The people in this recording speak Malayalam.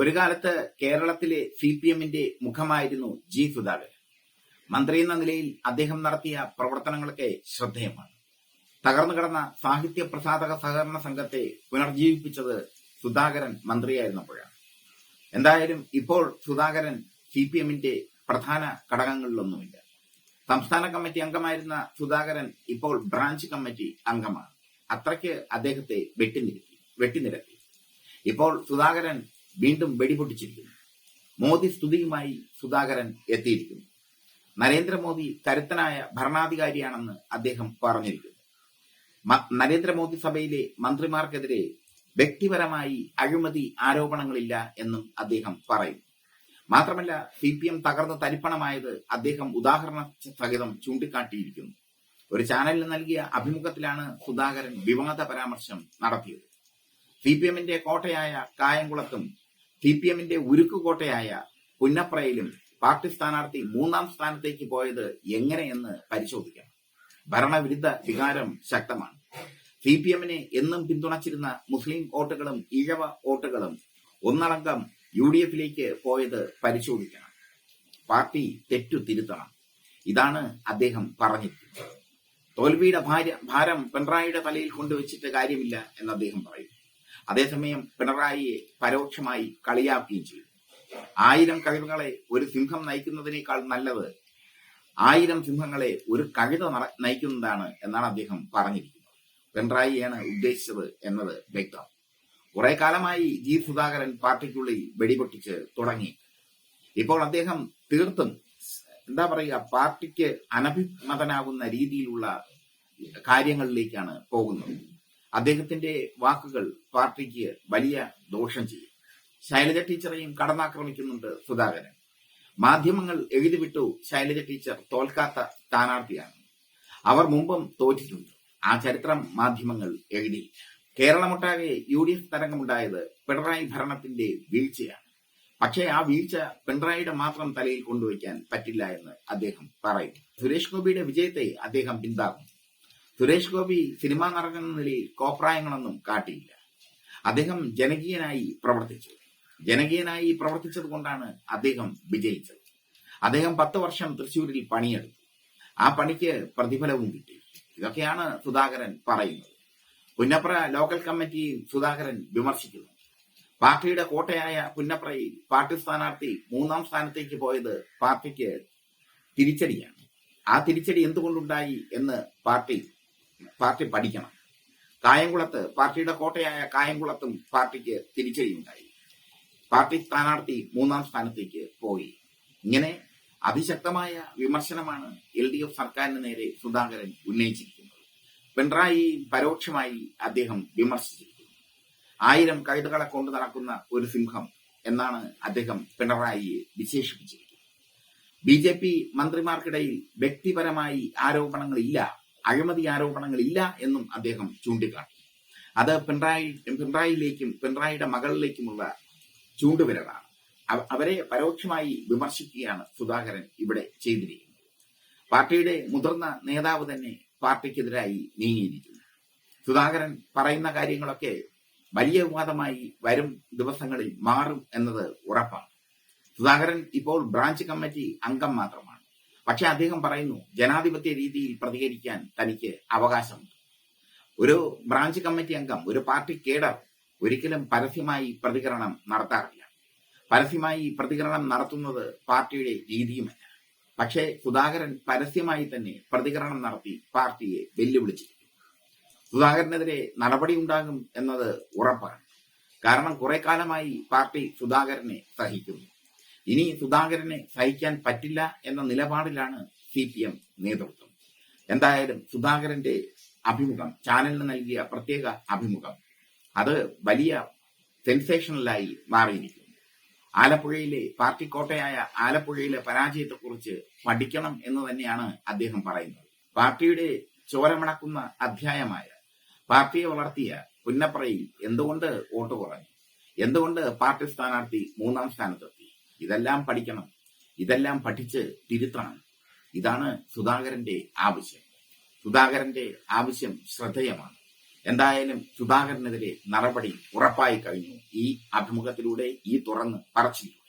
ഒരു കാലത്ത് കേരളത്തിലെ സി പി എമ്മിന്റെ മുഖമായിരുന്നു ജി സുധാകരൻ. മന്ത്രി എന്ന നിലയിൽ അദ്ദേഹം നടത്തിയ പ്രവർത്തനങ്ങളൊക്കെ ശ്രദ്ധേയമാണ്. തകർന്നു കിടന്ന സാഹിത്യ പ്രസാധക സഹകരണ സംഘത്തെ പുനർജീവിപ്പിച്ചത് സുധാകരൻ മന്ത്രിയായിരുന്നപ്പോഴാണ്. എന്തായാലും ഇപ്പോൾ സുധാകരൻ സി പി എമ്മിന്റെ പ്രധാന ഘടകങ്ങളിലൊന്നുമില്ല. സംസ്ഥാന കമ്മിറ്റി അംഗമായിരുന്ന സുധാകരൻ ഇപ്പോൾ ബ്രാഞ്ച് കമ്മിറ്റി അംഗമാണ്. അത്രയ്ക്ക് അദ്ദേഹത്തെ വെട്ടിനിരത്തി വെട്ടിനിരത്തി. ഇപ്പോൾ സുധാകരൻ വീണ്ടും വെടിപൊട്ടിച്ചിരിക്കുന്നു. മോദി സ്തുതിയുമായി സുധാകരൻ എത്തിയിരിക്കുന്നു. നരേന്ദ്രമോദി കരുത്തനായ ഭരണാധികാരിയാണെന്ന് അദ്ദേഹം പറഞ്ഞിരിക്കുന്നു. നരേന്ദ്രമോദി സഭയിലെ മന്ത്രിമാർക്കെതിരെ വ്യക്തിപരമായി അഴിമതി ആരോപണങ്ങളില്ല എന്നും അദ്ദേഹം പറയും മാത്രമല്ല സി പി എം തരിപ്പണമായത് അദ്ദേഹം ഉദാഹരണ സഹിതം ചൂണ്ടിക്കാട്ടിയിരിക്കുന്നു. ഒരു ചാനലിന് നൽകിയ അഭിമുഖത്തിലാണ് സുധാകരൻ വിവാദ പരാമർശം നടത്തിയത്. സി പി എമ്മിന്റെ കോട്ടയായ കായംകുളത്തും സി പി എമ്മിന്റെ ഉരുക്കുകോട്ടയായ പുന്നപ്രയിലും പാർട്ടി സ്ഥാനാർത്ഥി മൂന്നാം സ്ഥാനത്തേക്ക് പോയത് എങ്ങനെയെന്ന് പരിശോധിക്കണം. ഭരണവിരുദ്ധ വികാരം ശക്തമാണ്. സി പി എമ്മിനെ എന്നും പിന്തുണച്ചിരുന്ന മുസ്ലിം വോട്ടുകളും ഇഴവ വോട്ടുകളും ഒന്നടങ്കം യു ഡി എഫിലേക്ക് പോയത് പരിശോധിക്കണം. പാർട്ടി തെറ്റു തിരുത്തണം. ഇതാണ് അദ്ദേഹം പറഞ്ഞിരിക്കുന്നത്. തോൽവിയുടെ ഭാര പിണറായിയുടെ തലയിൽ കൊണ്ടുവച്ചിട്ട് കാര്യമില്ല എന്ന് അദ്ദേഹം പറയും അതേസമയം പിണറായിയെ പരോക്ഷമായി കളിയാക്കുകയും ചെയ്തു. ആയിരം കഴിവുകളെ ഒരു സിംഹം നയിക്കുന്നതിനേക്കാൾ നല്ലത് ആയിരം സിംഹങ്ങളെ ഒരു കഴുത നയിക്കുന്നതാണ് എന്നാണ് അദ്ദേഹം പറഞ്ഞിരിക്കുന്നത്. പിണറായിയാണ് ഉദ്ദേശിച്ചത് എന്നത് വ്യക്തം കുറെ കാലമായി ജി സുധാകരൻ പാർട്ടിക്കുള്ളിൽ വെടിപൊട്ടിച്ച് തുടങ്ങി. ഇപ്പോൾ അദ്ദേഹം തീർത്തും എന്താ പറയുക പാർട്ടിക്ക് അനഭിമതനാകുന്ന രീതിയിലുള്ള കാര്യങ്ങളിലേക്കാണ് പോകുന്നത്. അദ്ദേഹത്തിന്റെ വാക്കുകൾ പാർട്ടിക്ക് വലിയ ദോഷം ചെയ്യും. ശൈലജ ടീച്ചറെയും കടന്നാക്രമിക്കുന്നുണ്ട് സുധാകരൻ. മാധ്യമങ്ങൾ എഴുതിവിട്ടു ശൈലജ ടീച്ചർ തോൽക്കാത്ത സ്ഥാനാർത്ഥിയാണ്. അവർ മുമ്പും തോറ്റിട്ടുണ്ട്. ആ ചരിത്രം മാധ്യമങ്ങൾ എഴുതി. കേരളമൊട്ടാകെ യു ഡി എഫ് തരംഗമുണ്ടായത് പിണറായി ഭരണത്തിന്റെ വീഴ്ചയാണ്. പക്ഷേ ആ വീഴ്ച പിണറായിയുടെ മാത്രം തലയിൽ കൊണ്ടുവയ്ക്കാൻ പറ്റില്ല എന്ന് അദ്ദേഹം പറയും സുരേഷ് ഗോപിയുടെ വിജയത്തെ അദ്ദേഹം പിന്താങ്ങും സുരേഷ് ഗോപി സിനിമാ നടക്കുന്ന നിലയിൽ കോപ്രായങ്ങളൊന്നും കാട്ടിയില്ല. അദ്ദേഹം ജനകീയനായി പ്രവർത്തിച്ചു. ജനകീയനായി പ്രവർത്തിച്ചത് കൊണ്ടാണ് അദ്ദേഹം വിജയിച്ചത്. അദ്ദേഹം പത്ത് വർഷം തൃശ്ശൂരിൽ പണിയെടുത്തു. ആ പണിക്ക് പ്രതിഫലവും കിട്ടി. ഇതൊക്കെയാണ് സുധാകരൻ പറയുന്നത്. പുന്നപ്ര ലോക്കൽ കമ്മിറ്റി സുധാകരൻ വിമർശിക്കുന്നു. പാർട്ടിയുടെ കോട്ടയായ പുന്നപ്രയിൽ പാർട്ടി സ്ഥാനാർത്ഥി മൂന്നാം സ്ഥാനത്തേക്ക് പോയത് പാർട്ടിക്ക് തിരിച്ചടിയാണ്. ആ തിരിച്ചടി എന്തുകൊണ്ടുണ്ടായി എന്ന് പാർട്ടി പാർട്ടി പഠിക്കണം. കായംകുളത്ത് പാർട്ടിയുടെ കോട്ടയായ കായംകുളത്തും പാർട്ടിക്ക് തിരിച്ചടിയുണ്ടായി. പാർട്ടി സ്ഥാനാർത്ഥി മൂന്നാം സ്ഥാനത്തേക്ക് പോയി. ഇങ്ങനെ അതിശക്തമായ വിമർശനമാണ് എൽ ഡി എഫ് സർക്കാരിന് നേരെ സുധാകരൻ ഉന്നയിച്ചിരിക്കുന്നത്. പിണറായി പരോക്ഷമായി അദ്ദേഹം വിമർശിച്ചിരിക്കുന്നു. ആയിരം കഴുതകളെ കൊണ്ടു നടക്കുന്ന ഒരു സിംഹം എന്നാണ് അദ്ദേഹം പിണറായിയെ വിശേഷിപ്പിച്ചിരിക്കുന്നത്. ബി ജെ പി മന്ത്രിമാർക്കിടയിൽ വ്യക്തിപരമായി ആരോപണങ്ങളില്ല അഴിമതി ആരോപണങ്ങളില്ല എന്നും അദ്ദേഹം ചൂണ്ടിക്കാട്ടി. അത് പിണറായി പിണറായിയിലേക്കും പിണറായിയുടെ മകളിലേക്കുമുള്ള ചൂണ്ടുവിരലാണ്. അവ- അവരെ പരോക്ഷമായി വിമർശിക്കുകയാണ് സുധാകരൻ ഇവിടെ ചെയ്തിരിക്കുന്നത്. പാർട്ടിയുടെ മുതിർന്ന നേതാവ് തന്നെ പാർട്ടിക്കെതിരായി നീങ്ങിയിരിക്കുന്നു. സുധാകരൻ പറയുന്ന കാര്യങ്ങളൊക്കെ വലിയ വിവാദമായി വരും ദിവസങ്ങളിൽ മാറും എന്നത് ഉറപ്പാണ്. സുധാകരൻ ഇപ്പോൾ ബ്രാഞ്ച് കമ്മിറ്റി അംഗം മാത്രമാണ്. പക്ഷെ അദ്ദേഹം പറയുന്നു ജനാധിപത്യ രീതിയിൽ പ്രതികരിക്കാൻ തനിക്ക് അവകാശമുണ്ട്. ഒരു ബ്രാഞ്ച് കമ്മിറ്റി അംഗം ഒരു പാർട്ടി കേഡർ ഒരിക്കലും പരസ്യമായി പ്രതികരണം നടത്താറില്ല. പരസ്യമായി പ്രതികരണം നടത്തുന്നത് പാർട്ടിയുടെ രീതിയുമല്ല. പക്ഷേ സുധാകരൻ പരസ്യമായി തന്നെ പ്രതികരണം നടത്തി പാർട്ടിയെ വെല്ലുവിളിച്ചിരിക്കുന്നു. സുധാകരനെതിരെ നടപടി ഉണ്ടാകും എന്നത് ഉറപ്പാണ്. കാരണം കുറെ കാലമായി പാർട്ടി സുധാകരനെ സഹിക്കുന്നു. ഇനി സുധാകരനെ സഹിക്കാൻ പറ്റില്ല എന്ന നിലപാടിലാണ് സി പി എം നേതൃത്വം. എന്തായാലും സുധാകരന്റെ അഭിമുഖം ചാനലിന് നൽകിയ പ്രത്യേക അഭിമുഖം അത് വലിയ സെൻസേഷണലായി മാറിയിരിക്കുന്നു. ആലപ്പുഴയിലെ പാർട്ടി കോട്ടയായ ആലപ്പുഴയിലെ പരാജയത്തെക്കുറിച്ച് പഠിക്കണം എന്ന് തന്നെയാണ് അദ്ദേഹം പറയുന്നത്. പാർട്ടിയുടെ ചോരമണക്കുന്ന അധ്യായമായ പാർട്ടിയെ വളർത്തിയ പുന്നപ്രയിൽ എന്തുകൊണ്ട് വോട്ട് കുറഞ്ഞു? എന്തുകൊണ്ട് പാർട്ടി സ്ഥാനാർത്ഥി മൂന്നാം സ്ഥാനത്തെത്തി ഇതെല്ലാം പഠിക്കണം. ഇതെല്ലാം പഠിച്ച് തിരുത്തണം. ഇതാണ് സുധാകരന്റെ ആവശ്യം. സുധാകരന്റെ ആവശ്യം ശ്രദ്ധേയമാണ്. എന്തായാലും സുധാകരനെതിരെ നടപടി ഉറപ്പായി കഴിഞ്ഞു. ഈ അഭിമുഖത്തിലൂടെ ഈ തുറന്ന് പറച്ചിൽ.